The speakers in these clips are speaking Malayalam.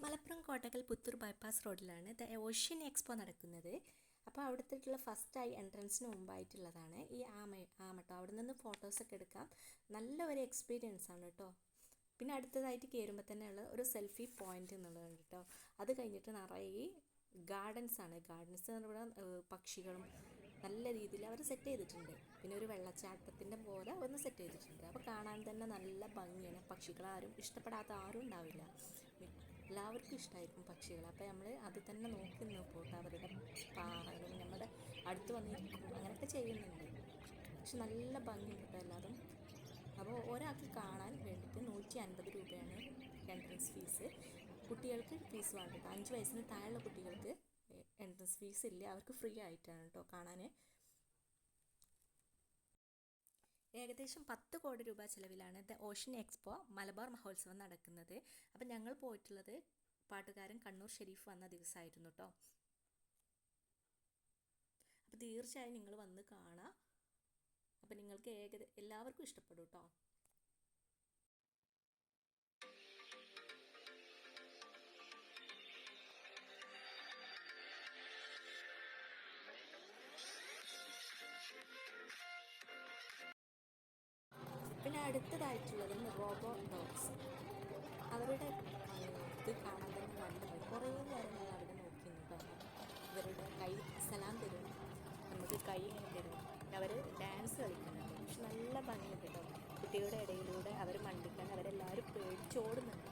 മലപ്പുറം കോട്ടകൽ പുത്തൂർ ബൈപ്പാസ് റോഡിലാണ് ദ ഓഷ്യൻ എക്സ്പോ നടക്കുന്നത്. അപ്പോൾ അവിടുത്തേക്കുള്ള ഫസ്റ്റ് ആയി എൻട്രൻസിന് മുമ്പായിട്ടുള്ളതാണ്. ഈ ആമ ആമട്ടോ അവിടെ നിന്ന് ഫോട്ടോസൊക്കെ എടുക്കാം. നല്ല ഒരു എക്സ്പീരിയൻസ് ആണ് കേട്ടോ. പിന്നെ അടുത്തതായിട്ട് കയറുമ്പോൾ ഉള്ള ഒരു സെൽഫി പോയിന്റ് എന്നുള്ളതാണ് കേട്ടോ. അത് കഴിഞ്ഞിട്ട് നിറയെ ഗാർഡൻസ് ആണ്. ഗാർഡൻസ് എന്ന് പറയുമ്പോൾ പക്ഷികളും നല്ല രീതിയിൽ അവർ സെറ്റ് ചെയ്തിട്ടുണ്ട്. പിന്നെ ഒരു വെള്ളച്ചാട്ടത്തിന്റെ പോലെ ഒന്ന് സെറ്റ് ചെയ്തിട്ടുണ്ട്. അപ്പോൾ കാണാൻ തന്നെ നല്ല ഭംഗിയാണ്. പക്ഷികളാരും ഇഷ്ടപ്പെടാത്ത ആരും ഉണ്ടാവില്ല. എല്ലാവർക്കും ഇഷ്ടമായിരിക്കും പക്ഷികൾ അപ്പോൾ നമ്മൾ അത് തന്നെ നോക്കി നോക്കൂട്ടോ അവരുടെ പാറകളും നമ്മുടെ അടുത്ത് വന്നിരിക്കും. അങ്ങനെയൊക്കെ ചെയ്യുന്നുണ്ട്. പക്ഷെ നല്ല ഭംഗിയുണ്ട് കേട്ടോ എല്ലാതും. അപ്പോൾ ഒരാൾക്ക് കാണാൻ വേണ്ടിയിട്ട് നൂറ്റി അൻപത് രൂപയാണ് എൻട്രൻസ് ഫീസ് കുട്ടികൾക്ക് ഫീസ് വാങ്ങിയിട്ട് അഞ്ച് വയസ്സിന് താഴെയുള്ള കുട്ടികൾക്ക് എൻട്രൻസ് ഫീസ് ഇല്ല. അവർക്ക് ഫ്രീ ആയിട്ടാണ് കേട്ടോ കാണാൻ ഏകദേശം പത്ത് കോടി രൂപ ചിലവിലാണ് ദ ഓഷൻ എക്സ്പോ മലബാർ മഹോത്സവം നടക്കുന്നത്. അപ്പം ഞങ്ങൾ പോയിട്ടുള്ളത് പാട്ടുകാരൻ കണ്ണൂർ ഷെരീഫ് വന്ന ദിവസമായിരുന്നു കേട്ടോ അപ്പോൾ തീർച്ചയായും നിങ്ങൾ വന്ന് കാണാം. അപ്പം നിങ്ങൾക്ക് ഏകദ എല്ലാവർക്കും ഇഷ്ടപ്പെടും കേട്ടോ പിന്നെ അടുത്തതായിട്ടുള്ളത് റോബോ ഡോഗ്സ് അവരുടെ ഇത് കാണാൻ തന്നെ നല്ലത് കുറേ നേരം അവിടെ നോക്കി നിന്നിട്ടോ ഇവരുടെ കൈ സലാം തരും. നമുക്ക് കൈ ഇങ്ങനെ തരും. അവർ ഡാൻസ് കളിക്കുന്നുണ്ട്. പക്ഷെ നല്ല ഭംഗിയുണ്ട് കേട്ടോ. കുട്ടികളുടെ ഇടയിലൂടെ അവർ മണ്ടിക്കാൻ അവരെല്ലാവരും പേടിച്ചോടുന്നുണ്ട്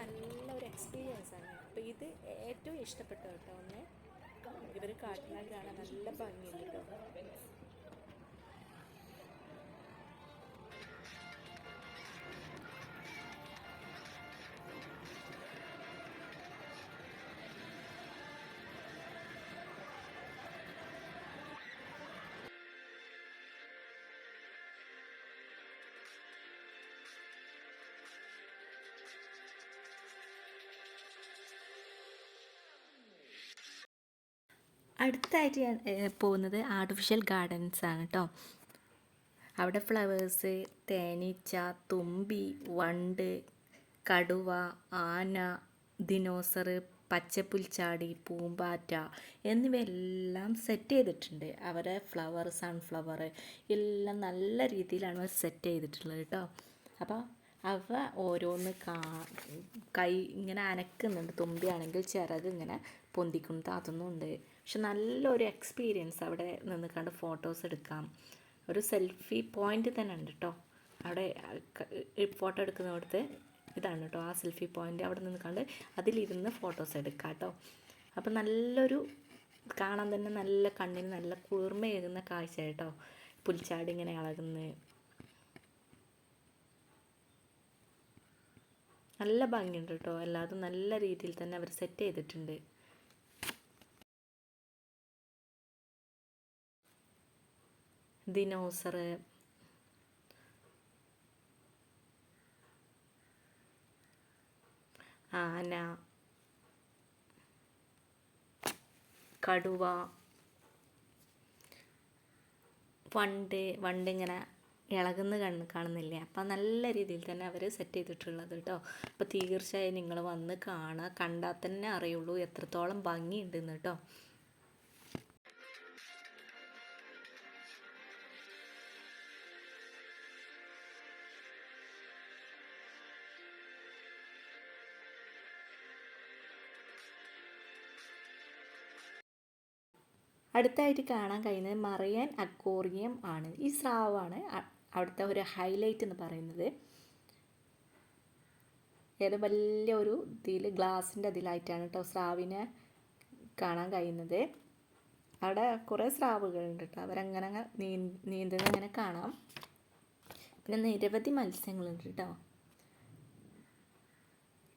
നല്ല ഒരു എക്സ്പീരിയൻസ് ആണ്. അപ്പോൾ ഇത് ഏറ്റവും ഇഷ്ടപ്പെട്ടു കേട്ടോ ഒന്ന്. ഇവർ കാട്ടിനാൽ കാണാൻ നല്ല ഭംഗിയുണ്ട് കേട്ടോ. അടുത്തായിട്ട് ഞാൻ പോകുന്നത് ആർട്ടിഫിഷ്യൽ ഗാർഡൻസ് ആണ് കേട്ടോ അവിടെ ഫ്ലവേഴ്സ് തേനീച്ച തുമ്പി വണ്ട് കടുവ ആന ദിനോസർ പച്ചപ്പുൽച്ചാടി പൂമ്പാറ്റ എന്നിവയെല്ലാം സെറ്റ് ചെയ്തിട്ടുണ്ട്. അവരെ ഫ്ലവർ സൺഫ്ലവർ എല്ലാം നല്ല രീതിയിലാണ് സെറ്റ് ചെയ്തിട്ടുള്ളത് കേട്ടോ അപ്പോൾ അവ ഓരോന്ന് കാ കൈ ഇങ്ങനെ അനക്കുന്നുണ്ട്. തുമ്പിയാണെങ്കിൽ ചിറക് ഇങ്ങനെ പൊന്തിക്കും താത്തുന്നുണ്ട്. പക്ഷെ നല്ലൊരു എക്സ്പീരിയൻസ് അവിടെ നിന്ന് കണ്ട് ഫോട്ടോസ് എടുക്കാം. ഒരു സെൽഫി പോയിന്റ് തന്നെ ഉണ്ട് കേട്ടോ അവിടെ ഫോട്ടോ എടുക്കുന്നിടത്ത് ഇതാണ് കേട്ടോ ആ സെൽഫി പോയിന്റ് അവിടെ നിന്ന് കണ്ട് അതിലിരുന്ന് ഫോട്ടോസ് എടുക്കാം കേട്ടോ അപ്പം നല്ലൊരു കാണാൻ തന്നെ നല്ല കണ്ണിന് നല്ല കുളിർമയേകുന്ന കാഴ്ച കേട്ടോ പുൽച്ചാടി ഇങ്ങനെ ഇളകുന്നത് നല്ല ഭംഗിയുണ്ട് കേട്ടോ എല്ലാതും നല്ല രീതിയിൽ തന്നെ അവർ സെറ്റ് ചെയ്തിട്ടുണ്ട്. ദിനോസർ ആന. കടുവ. വണ്ട് വണ്ട് ഇങ്ങനെ ഇളകുന്ന കണ്ണ് കാണുന്നില്ലേ? അപ്പം നല്ല രീതിയിൽ തന്നെ അവർ സെറ്റ് ചെയ്തിട്ടുള്ളത് കേട്ടോ അപ്പോൾ തീർച്ചയായും നിങ്ങൾ വന്ന് കാണുക. കണ്ടാൽ തന്നെ അറിയുള്ളൂ എത്രത്തോളം ഭംഗിയുണ്ടെന്ന് കേട്ടോ അടുത്തായിട്ട് കാണാൻ കഴിയുന്നത് മറിയൻ അക്വോറിയം ആണ്. ഈ സ്രാവാണ് അവിടുത്തെ ഒരു ഹൈലൈറ്റ് എന്ന് പറയുന്നത്. ഏത് വലിയ ഒരു ഇതിൽ ഗ്ലാസിന്റെ അതിലായിട്ടാണ് കേട്ടോ സ്രാവിനെ കാണാൻ കഴിയുന്നത്. അവിടെ കുറേ സ്രാവുകളുണ്ട് കേട്ടോ അവരങ്ങനെ നീ നീന്തുന്നത് ഇങ്ങനെ കാണാം. പിന്നെ നിരവധി മത്സ്യങ്ങളുണ്ട് കേട്ടോ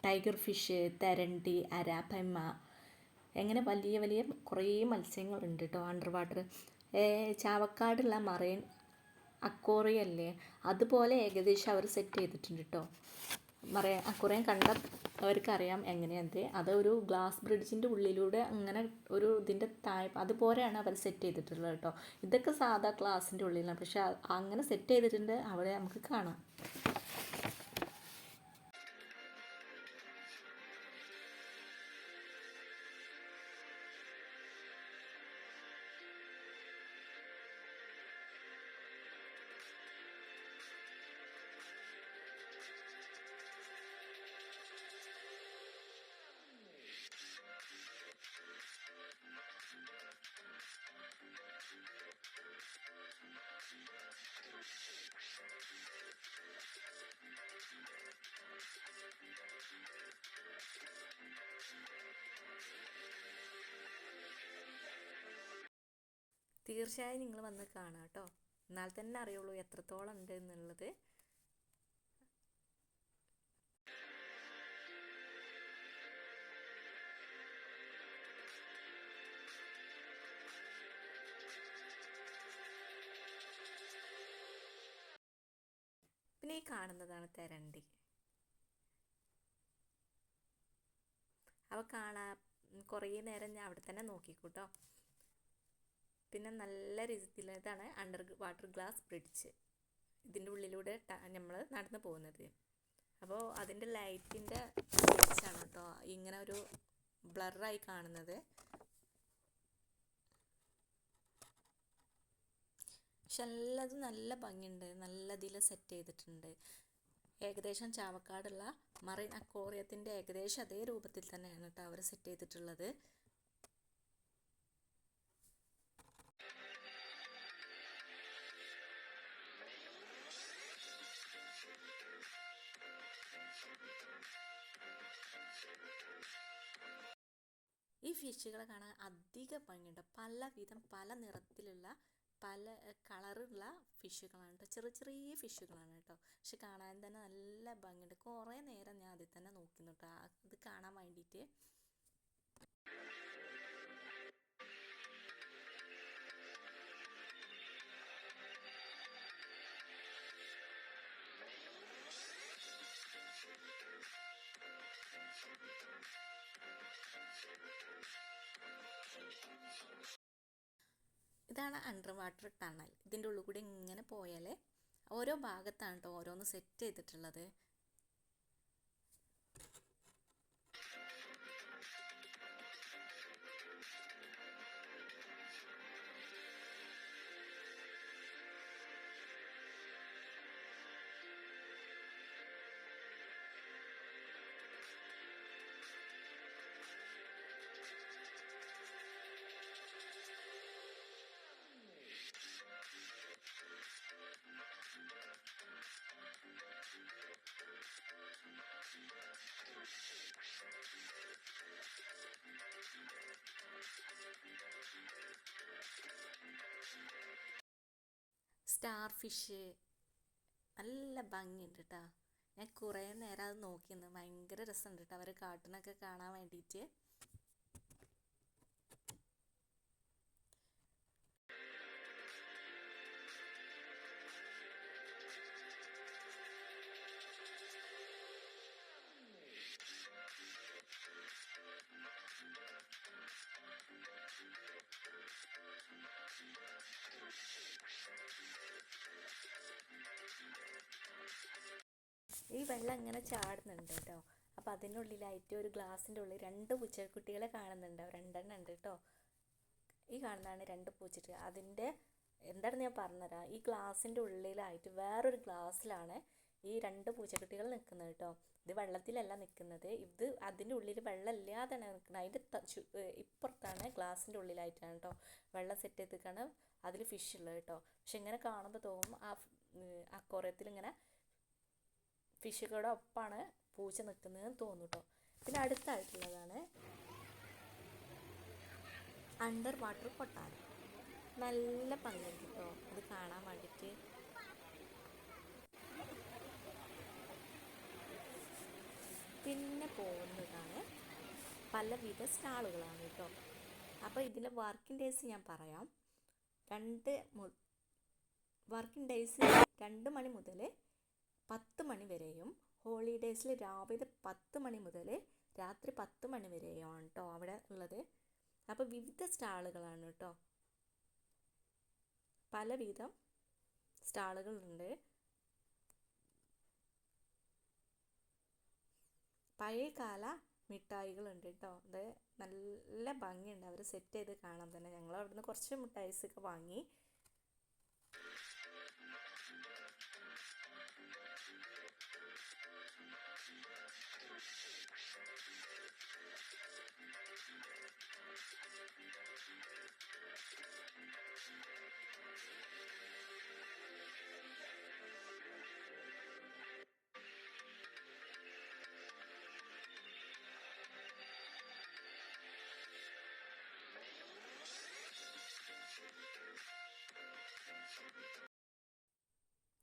ടൈഗർ ഫിഷ് തെരണ്ടി അരാപ്പമ്മ അങ്ങനെ വലിയ വലിയ കുറേ മത്സ്യങ്ങളുണ്ട് കേട്ടോ അണ്ടർ വാട്ടർ ചാവക്കാടുള്ള മറൈൻ അക്കോറിയ അല്ലേ? അതുപോലെ ഏകദേശം അവർ സെറ്റ് ചെയ്തിട്ടുണ്ട് കേട്ടോ മറൈൻ അക്കോറിയം കണ്ട അവർക്കറിയാം എങ്ങനെയത് അത് ഒരു ഗ്ലാസ് ബ്രിഡ്ജിന്റെ ഉള്ളിലൂടെ അങ്ങനെ ഒരു ഇതിന്റെ താഴെ അതുപോലെയാണ് അവർ സെറ്റ് ചെയ്തിട്ടുള്ളത് കേട്ടോ ഇതൊക്കെ സാധാ ഗ്ലാസിന്റെ ഉള്ളിലാണ്. പക്ഷേ അങ്ങനെ സെറ്റ് ചെയ്തിട്ടുണ്ട്. അവിടെ നമുക്ക് കാണാം. തീർച്ചയായും നിങ്ങൾ വന്ന് കാണാം കേട്ടോ. എന്നാൽ തന്നെ അറിയുള്ളൂ എത്രത്തോളം ഉണ്ട് എന്നുള്ളത്. പിന്നെ ഈ കാണുന്നതാണ് തെരണ്ടി. അവ കാണാ. കുറേ നേരം ഞാൻ അവിടെ തന്നെ നോക്കിക്കൂട്ടോ പിന്നെ നല്ല രീതിയിൽ അണ്ടർ വാട്ടർ ഗ്ലാസ് ബ്രിഡ്ജ് ഇതിന്റെ ഉള്ളിലൂടെ നമ്മൾ നടന്നു പോകുന്നത്. അപ്പോൾ അതിന്റെ ലൈറ്റിന്റെ ആണ് കേട്ടോ ഇങ്ങനെ ഒരു ബ്ലറായി കാണുന്നത്. പക്ഷെ എല്ലാതും നല്ല ഭംഗിയുണ്ട്. നല്ല ഇതിൽ സെറ്റ് ചെയ്തിട്ടുണ്ട്. ഏകദേശം ചാവക്കാടുള്ള മറൈൻ അക്വോറിയത്തിന്റെ ഏകദേശം അതേ രൂപത്തിൽ തന്നെയാണ് കേട്ടോ അവർ സെറ്റ് ചെയ്തിട്ടുള്ളത്. ഈ ഫിഷുകളെ കാണാൻ അധിക ഭംഗിയുണ്ട്. പലവിധം പല നിറത്തിലുള്ള പല കളറുള്ള ഫിഷുകളാണ് കേട്ടോ ചെറിയ ചെറിയ ഫിഷുകളാണ് കേട്ടോ പക്ഷെ കാണാൻ തന്നെ നല്ല ഭംഗിയുണ്ട്. കുറേ നേരം ഞാൻ അതിൽ തന്നെ നോക്കുന്നു കേട്ടോ ഇത് കാണാൻ വേണ്ടിയിട്ട് ഇതാണ് അണ്ടർ വാട്ടർ ടണൽ ഇതിന്റെ ഉള്ളിൽ കൂടി ഇങ്ങനെ പോയാൽ ഓരോ ഭാഗത്താണ് കേട്ടോ ഓരോന്ന് സെറ്റ് ചെയ്തിട്ടുള്ളത്. സ്റ്റാർ ഫിഷ് നല്ല ഭംഗിയുണ്ട് കേട്ടോ ഞാൻ കുറേ നേരം അത് നോക്കിയിരുന്നു ഭയങ്കര രസമുണ്ട് കേട്ടോ അവർ കാട്ടിനൊക്കെ കാണാൻ വേണ്ടിയിട്ട് ഈ വെള്ളം ഇങ്ങനെ ചാടുന്നുണ്ട് കേട്ടോ. അപ്പോൾ അതിനുള്ളിലായിട്ട് ഒരു ഗ്ലാസിന്റെ ഉള്ളിൽ രണ്ട് പൂച്ചക്കുട്ടികളെ കാണുന്നുണ്ട്. രണ്ടെണ്ണം ഉണ്ട് കേട്ടോ. ഈ കാണുന്നതാണ് രണ്ട് പൂച്ചട്ടി അതിന്റെ എന്താണ് ഞാൻ പറഞ്ഞുതരാം. ഈ ഗ്ലാസിന്റെ ഉള്ളിലായിട്ട് വേറൊരു ഗ്ലാസ്സിലാണ് ഈ രണ്ട് പൂച്ചക്കുട്ടികൾ നിൽക്കുന്നത് കേട്ടോ. ഇത് വെള്ളത്തിലല്ല നിൽക്കുന്നത്. ഇത് അതിന്റെ ഉള്ളിൽ വെള്ളം ഇല്ലാതെയാണ് നിൽക്കുന്നത് അതിന്റെ ഇപ്പുറത്താണ് ഗ്ലാസിന്റെ ഉള്ളിലായിട്ടാണ് കേട്ടോ വെള്ളം സെറ്റ് ചെയ്തിട്ടാണ് അതിൽ ഫിഷ് ഉള്ളത് കേട്ടോ. പക്ഷെ ഇങ്ങനെ കാണുമ്പോൾ തോന്നും ആ അക്കോറിയത്തിൽ ഇങ്ങനെ ഫിഷുകളുടെ ഒപ്പാണ് പൂച്ച നിൽക്കുന്നതെന്ന് തോന്നും കേട്ടോ പിന്നെ അടുത്തായിട്ടുള്ളതാണ് അണ്ടർ വാട്ടർ കൊട്ടാരം. നല്ല ഭംഗിയുണ്ട് കേട്ടോ അത് കാണാൻ വേണ്ടിയിട്ട്. പിന്നെ പോകുന്നതാണ് പലവിധ സ്റ്റാളുകളാണ് കേട്ടോ. അപ്പോൾ ഇതിലെ വർക്കിംഗ് ഡേയ്സ് ഞാൻ പറയാം. രണ്ട് വർക്കിംഗ് ഡേയ്സ് രണ്ട് മണി മുതൽ പത്ത് മണി വരെയും ഹോളിഡേയ്സിൽ രാവിലെ പത്ത് മണി മുതൽ രാത്രി പത്ത് മണി വരെയാണ് കേട്ടോ അവിടെ ഉള്ളത്. അപ്പോൾ വിവിധ സ്റ്റാളുകളാണ് കേട്ടോ പലവിധം സ്റ്റാളുകളുണ്ട്. പഴയകാല മിഠായികളുണ്ട് കേട്ടോ അത് നല്ല ഭംഗിയുണ്ട്. അവർ സെറ്റ് ചെയ്ത് കാണാൻ തന്നെ. ഞങ്ങൾ അവിടുന്ന് കുറച്ച് മിഠായിസൊക്കെ വാങ്ങി.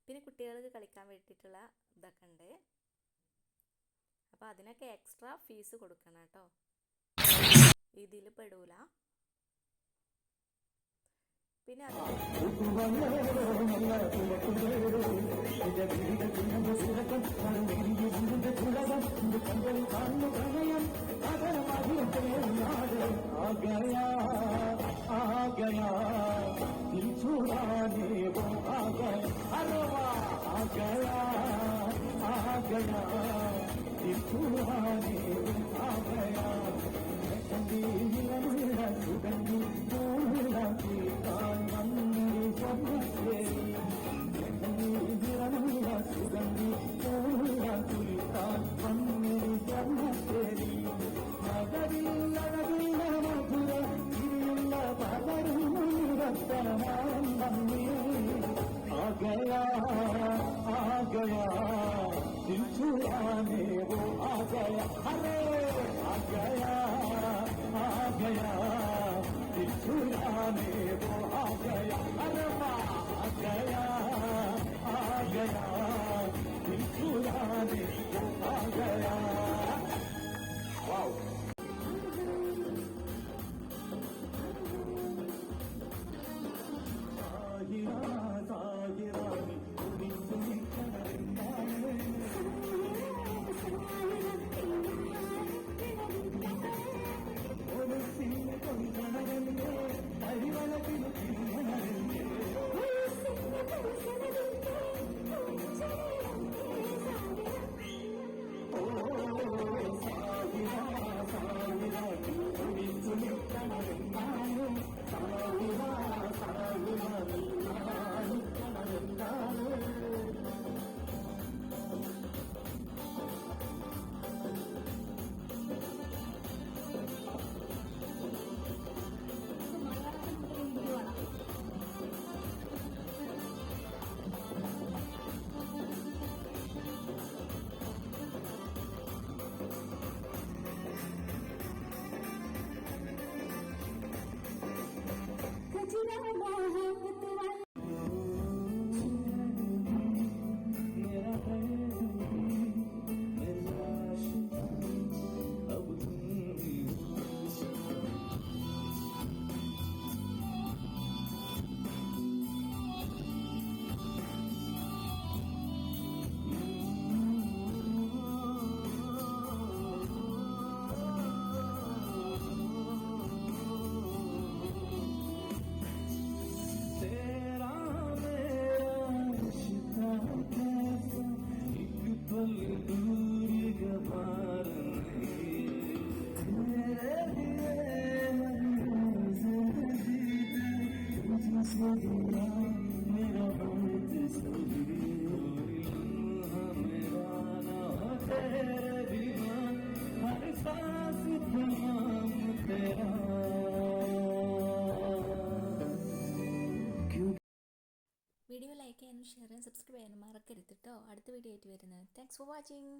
പിന്നെ കുട്ടികൾക്ക് കളിക്കാൻ വേണ്ടിയിട്ടുള്ള ഇതൊക്കെ ഉണ്ട്. അപ്പോൾ അതിനൊക്കെ എക്സ്ട്രാ ഫീസ് കൊടുക്കണം കേട്ടോ. ഇതിൽ പെടൂല പിന്നെ അത് ആ ഗയാ ആ ഗയാ गया आ गया दिखुआने आ गया सुगंधी दूर लगी का नंदी सब से മറക്കരുത് അടുത്ത വീഡിയോ ആയിട്ട് വരുന്നത്. Thanks for watching